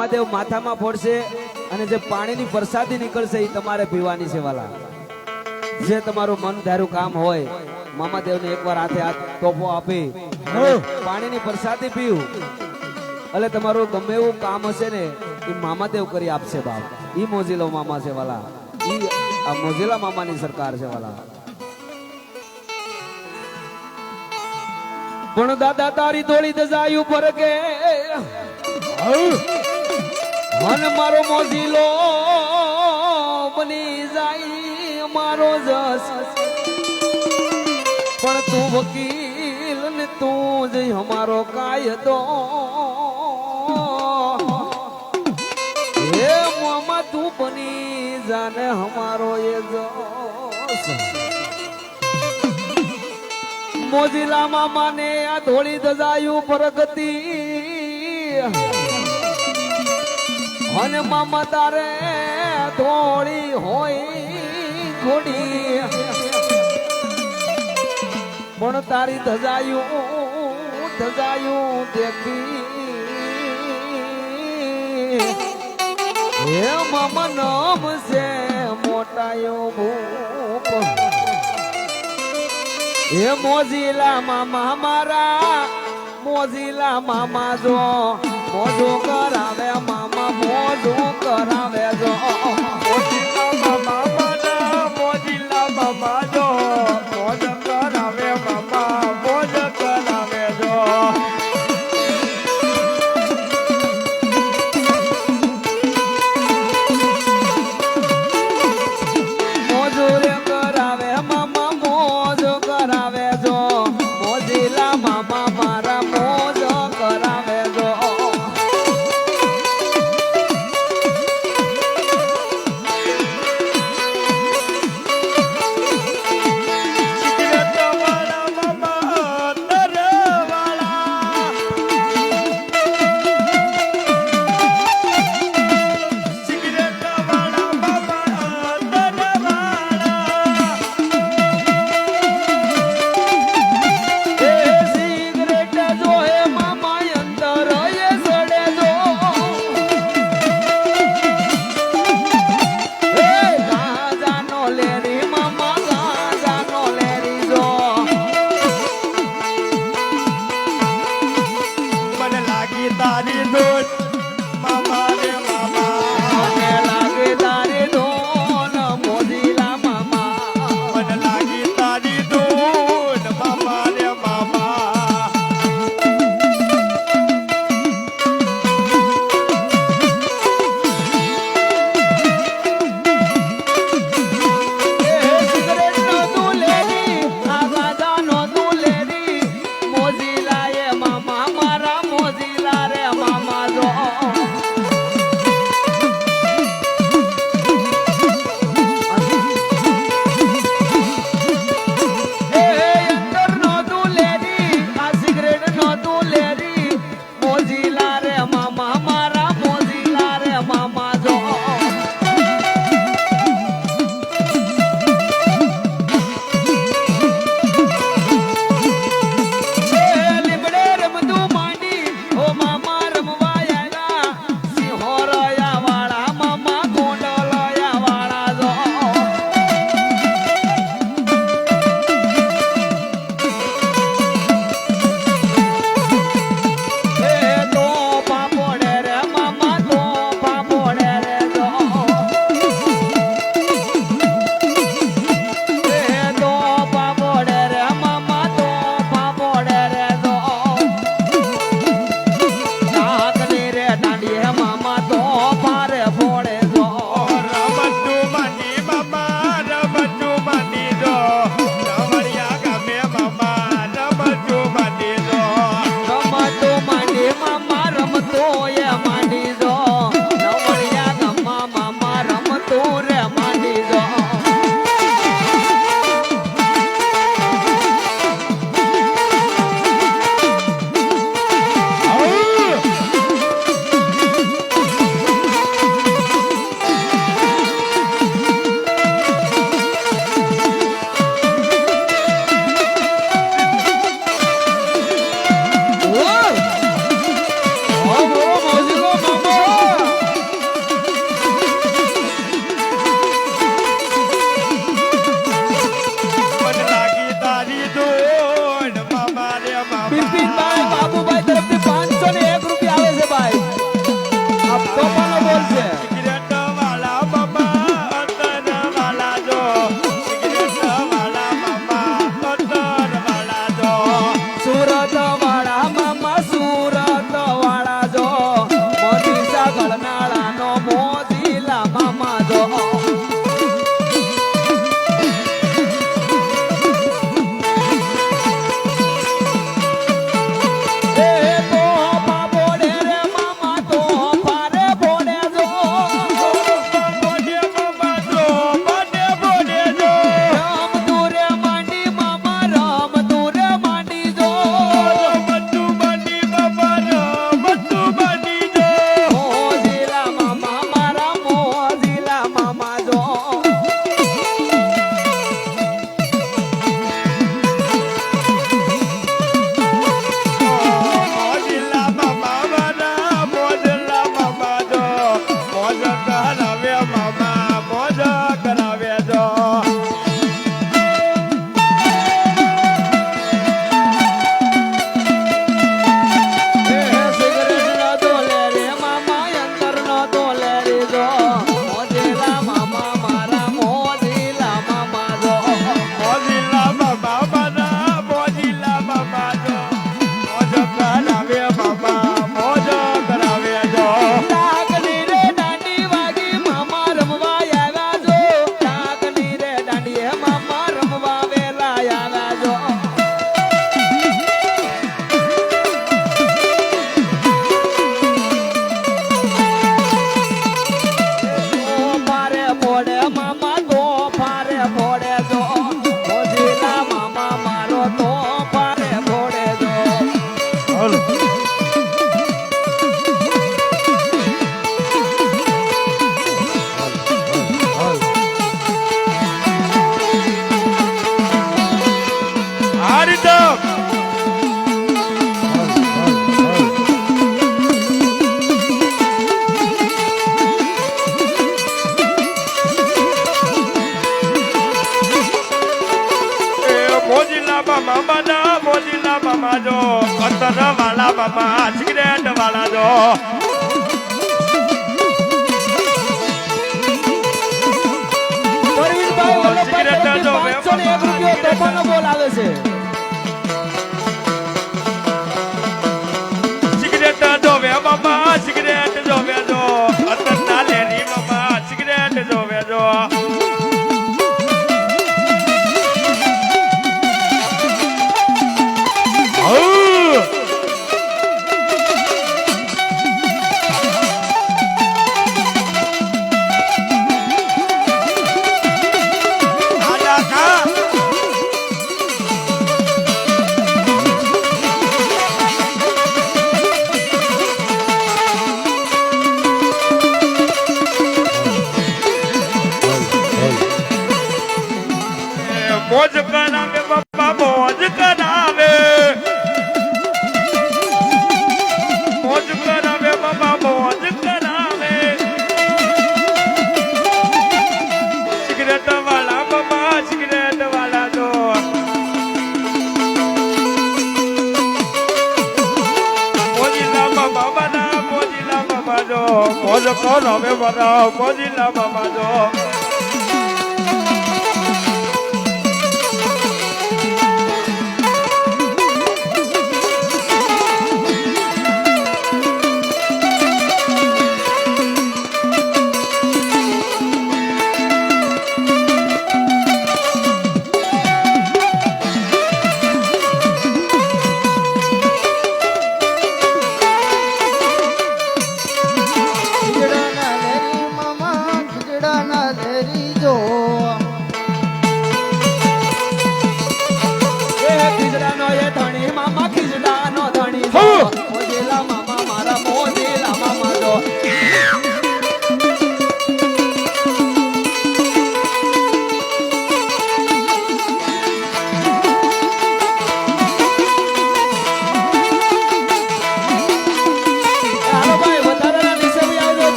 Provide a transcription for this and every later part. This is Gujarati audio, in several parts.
મામાદેવ માથામાં ફોડશે અને જે પાણીની પ્રસાદી નીકળશે એ તમારે પીવાની છે વાલા. જે તમારું મન ધારું કામ હોય મામાદેવને એકવાર હાથે હાથ તોફો આપી પાણીની પ્રસાદી પીવું. એટલે તમારું ગમે એવું કામ હશે ને એ મામાદેવ કરી આપશે બાપ. ઈ મોજીલો મામા છે વાલા. ઈ આ મોજીલા મામાની સરકાર છે વાલા. પણ દાદા તારી દોડી દજાયું પર કે મન મારો મોજીલો બની જાય મારો જસ. પણ તું વકીલ ને તું જ અમારો કાયદો. હે મોમાં તું બની જાને અમારો એ જસ. મોજીલા મામાને આ ધોળી દજાયું પ્રગતિ. અને મામા તારે ધોળી હોય ઘોડી. પણ તારી ધજાયું ધજાયું દેખી. હે મામા નામ છે મોટાયો ભૂપ. હે મોજીલા મામા મારા મોજીલા મામા જો મોજો કરાવે મામા મોજો કરાવે જો.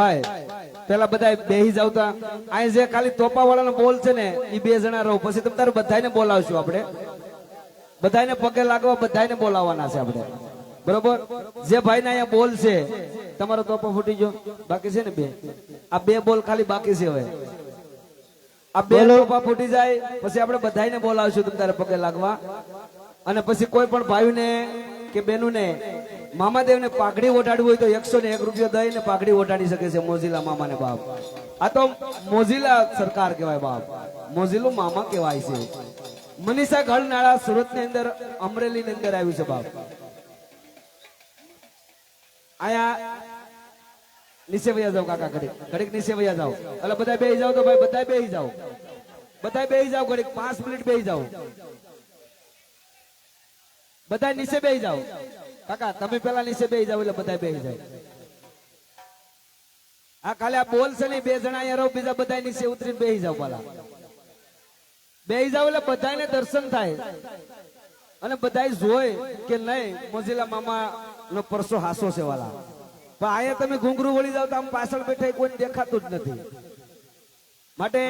ભાઈ. પેલા બધા બેહી જાવતા અહીં જે ખાલી તોપા વાળાનો બોલ છે ને એ બે જણા રહો. પછી તમે તારે બધાને બોલાવશું આપણે. બધાને પગે લાગવા બધાને બોલાવવાના છે આપણે. બરોબર? જે ભાઈ ને અહીંયા બોલ છે તમારો તોપા ફૂટી ગયો. બાકી છે ને બે? આ બે બોલ ખાલી બાકી છે હવે. આ બે તોપા ફૂટી જાય પછી આપણે બધાને બોલાવશું તમે તારે પગે લાગવા. અને પછી કોઈ પણ ભાઈને કે બેનુને, મામાદેવને પાઘડી ઓટાડવી હોય તો એકસો ને એક રૂપિયો દઈને પાઘડી ઓઢાડી શકે છે મોજીલા મામાને બાપ. આ તો મોઝીલા સરકાર કહેવાય બાપ. મોઝીલું મામા કહેવાય છે. મનીષા ગળનાળા સુરતની અંદર અમરેલી ની અંદર આવ્યું છે બાપ. આયા નીચે વયા જાઓ કાકા ઘડીક. ઘડીક નીચે વયા જાઓ. એટલે બધા બે જાઓ તો ભાઈ બધા બે જાઓ. બધા બેહી જાઓ ઘડીક. પાંચ મિનિટ બે જાઓ. બધા નીચે બેહી જાઓ. કાકા, તમે પેલા નીચે બેહી જાઓ એટલે બધા બેહી જાય. આ ખાલી આ બોલ છે ને બે જણા અહીંયા બીજા બધા નીચે ઉતરીને બેહી જાઓ પેલા. બેહી જાઓ એટલે બધાને દર્શન થાય. અને બધા જોય કે નહીં, મોજીલા મામા નો પરસો હાસો છે વાલા. પણ અહીંયા તમે ઘૂંઘરું વળી જાવ તો આમ પાછળ બેઠા કોઈ દેખાતું જ નથી. માટે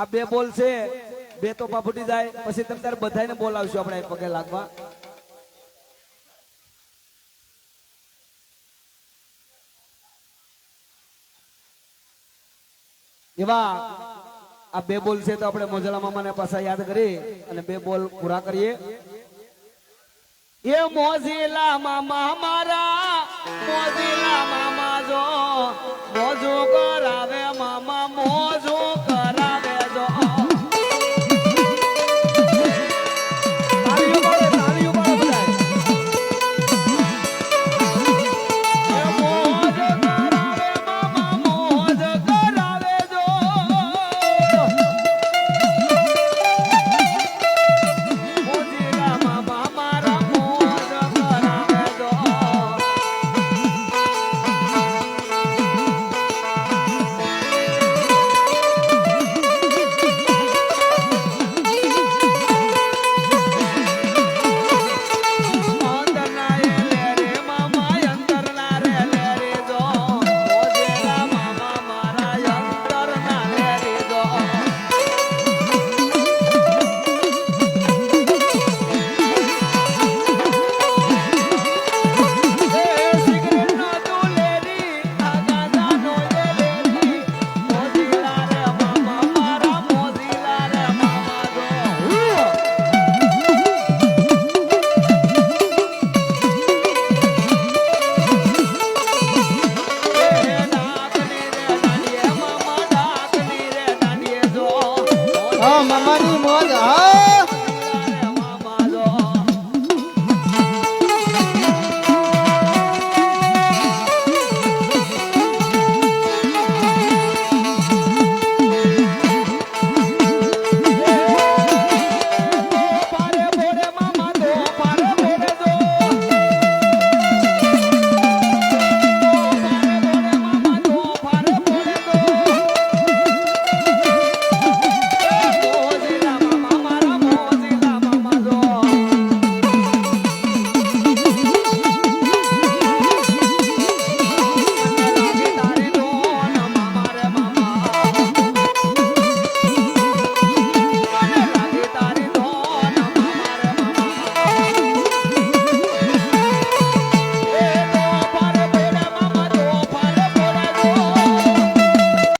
આ બે બોલ છે. બે તો પાપુટી જાય. પછી તમે તારે બધાને બોલાવશું આપણે પગે લાગવા. એવા, આ બે બોલ છે તો આપણે મોજલા મામાને પાછા યાદ કરી અને બે બોલ પૂરા કરીએ. એ મોજીલા મામા મારા, મોજીલા મામા જો, મોજો કરાવે મા હા મારી મોજ હા.